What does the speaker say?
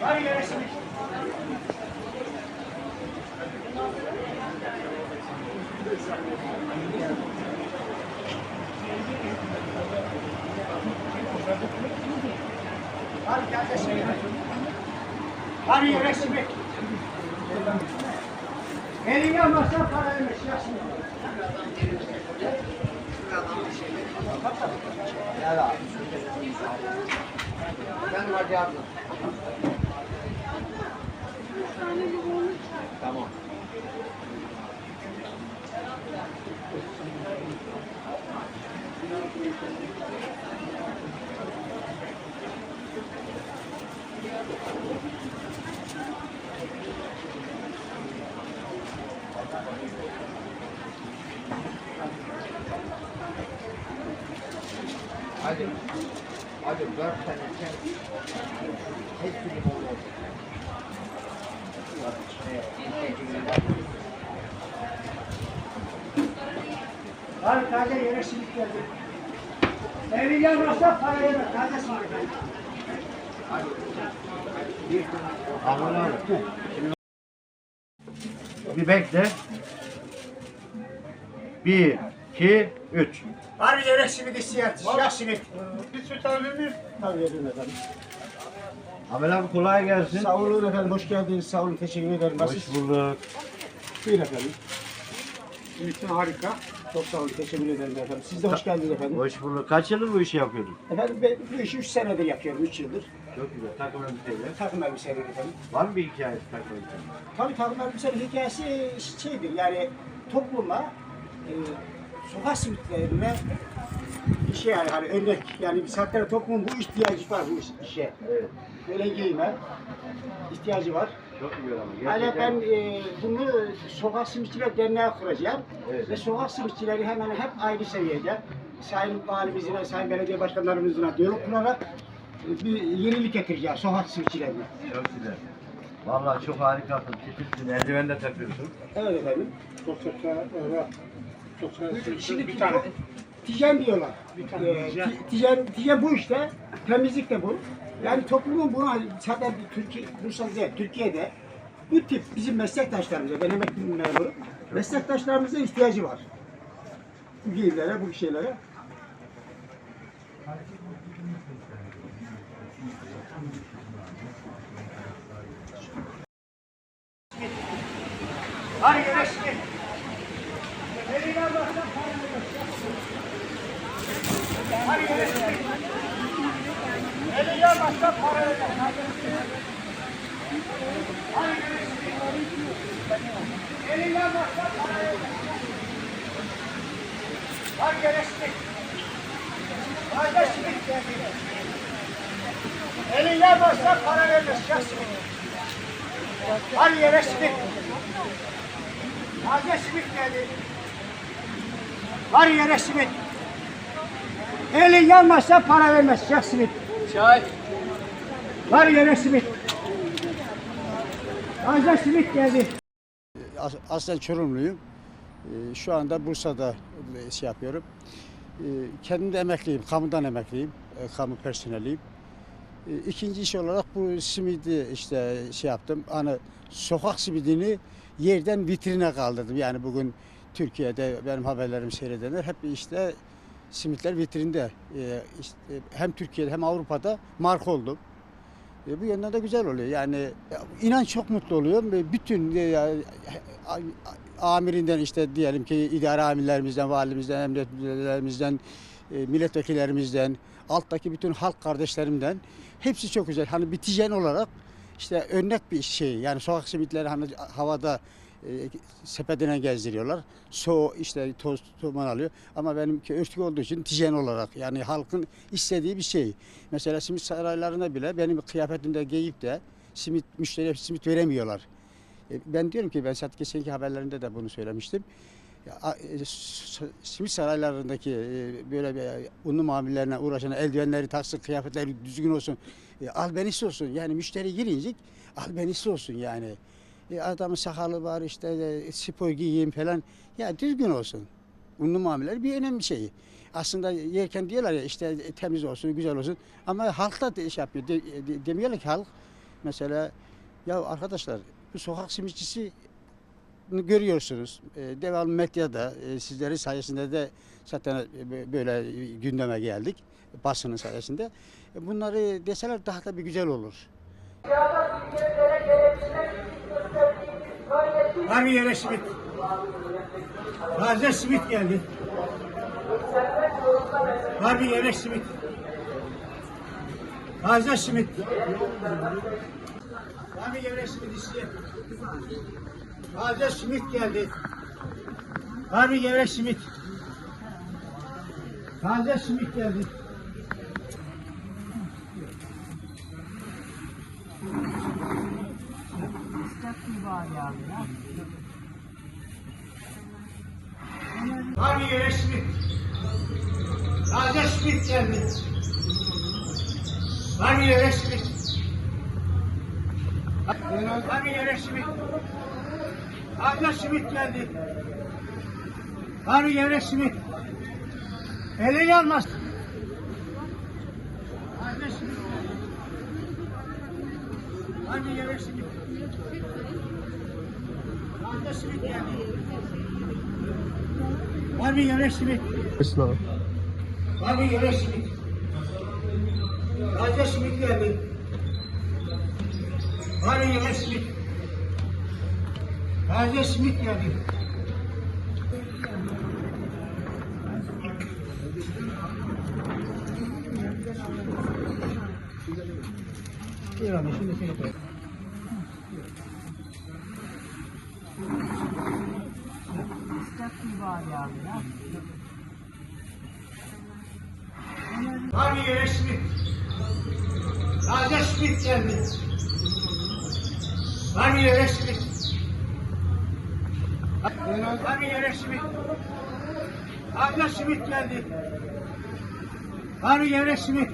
Var yere simit. Var simit. Var yere simit. Eline almazsa para vermez. Simit. Gel abi. Ben hadi abla. Tamam. Hadi. Hadi dört tane sen. Hepsini bol olsun. Var taze yere simit geldi. Evi gelmezse para vermez. Taze simit geldi. Aman abi. Bir bekle. Bir, iki, üç. Var bir yere simit isteyen. Siyah simit. Bir süt alabilir miyim? Tabii veririm efendim. Amel abi kolay gelsin. Sağ olun efendim, hoş geldiniz. Sağ olun, teşekkür ederim. Hoş Nasılsınız? bulduk. Buyurun efendim. Ümitten harika. Çok sağ olun, teşekkür ederim efendim. Siz de hoş geldiniz efendim. Hoş bulduk. Kaç yıldır bu işi yapıyordun? Efendim ben bu işi 3 senedir yapıyorum, 3 yıldır. Çok güzel. Takım elbiseyle. Takım elbiseleri efendim. Var mı bir hikayesi takım elbiseyle? Tabii takım elbisenin hikayesi şeydir yani topluma, e, sokak simitlerine bir şey yani hani örnek yani bir saatlere toplumun bu ihtiyacı var bu iş- işe. Evet. Böyle giyime ihtiyacı var. Çok güzel ama. Hala Gerçekten ben e, bunu Sokak Simitçiler Derneği kuracağım. Evet. Ve sokak simitçileri hemen hep aynı seviyede. Sayın Valimizin, Sayın Belediye Başkanlarımızın diyalog kurarak e, bir yenilik getireceğim sokak simitçilerine. çok güzel. Vallahi çok harikasın. Titizsin. Eldiven de takıyorsun. Evet efendim. Çok çok. Çok çok Şimdi bir tane. Tijen diyorlar. Bir tane Ee, tijen. ti- tijen, tijen bu işte. Temizlik de bu. Yani toplumun buna zaten Türkiye, Bursa'da Türkiye'de bu tip bizim meslektaşlarımıza, ben emekli bir memurum, meslektaşlarımıza ihtiyacı var. Bu giyimlere, bu şeylere. Var yere simit. Eline almazsa para vermez. Var yere simit. Eline almazsa para vermez. Taze simit. Var yere simit. Eline almazsa para vermez. Var yere simit. Taze simit geldi. Eline almazsa para simit. Var. Taze simit geldi. Var yere simit. Elin yanmazsa para vermez. Siyah simit. Çay. Var yere simit. Taze simit geldi. As- Aslen Çorumluyum. Ee, Şu anda Bursa'da e, şey yapıyorum. Ee, Kendim de emekliyim, kamudan emekliyim, e, kamu personeliyim. Ee, İkinci iş olarak bu simidi işte şey yaptım. Hani sokak simidini yerden vitrine kaldırdım. Yani bugün Türkiye'de benim haberlerimi seyredenler hep işte simitler vitrinde. Ee, işte hem Türkiye'de hem Avrupa'da marka oldum. E, bu yönden de güzel oluyor. Yani ya, inan çok mutlu oluyorum. Bütün e, amirinden işte diyelim ki idare amirlerimizden, valimizden, emniyet müdürlerimizden, e, milletvekillerimizden, alttaki bütün halk kardeşlerimden hepsi çok güzel. Hani bir tijen olarak işte örnek bir şey. Yani sokak simitleri hani havada e, sepetine gezdiriyorlar. So işte toz duman alıyor. Ama benimki örtük olduğu için tijen olarak yani halkın istediği bir şey. Mesela simit saraylarında bile benim kıyafetimde giyip de simit müşteriye simit veremiyorlar. E, Ben diyorum ki ben zaten geçenki haberlerinde de bunu söylemiştim. E, simit saraylarındaki böyle bir unlu mamullerine uğraşan eldivenleri taksın, kıyafetleri düzgün olsun, e, albenisi olsun. Yani müşteri girince albenisi olsun yani. E, adamın sakalı var işte e, spor giyeyim falan. Ya düzgün olsun. Unlu mamuller bir önemli şey. aslında yerken diyorlar ya işte temiz olsun, güzel olsun. Ama halk da de- şey yapıyor. De, de- demiyorlar ki halk mesela ya arkadaşlar bu sokak simitçisi görüyorsunuz. E, devamlı medyada e, sizlerin sayesinde de zaten e, böyle gündeme geldik. Basının sayesinde. E, bunları deseler daha da bir güzel olur. Var bir yere simit. Taze simit geldi. Bir yere simit. Taze simit. Bir yere simit isteyen. Taze simit geldi. Bir yere simit. Taze simit geldi. Var bir yere simit. Taze simit geldi. Bir yere. Var bir yere simit. Taze simit geldi. Bir yere simit. Eli yanmaz. Taze simit geldi. Bir yere simit. Var bir yere simit. Var bir yere simit. Taze simit geldi. Var bir yere simit. Taze simit geldi. An şimdi seni koy. Yere simit. Taze simit geldi. Var bir yere simit. Taze simit geldi. Yere simit.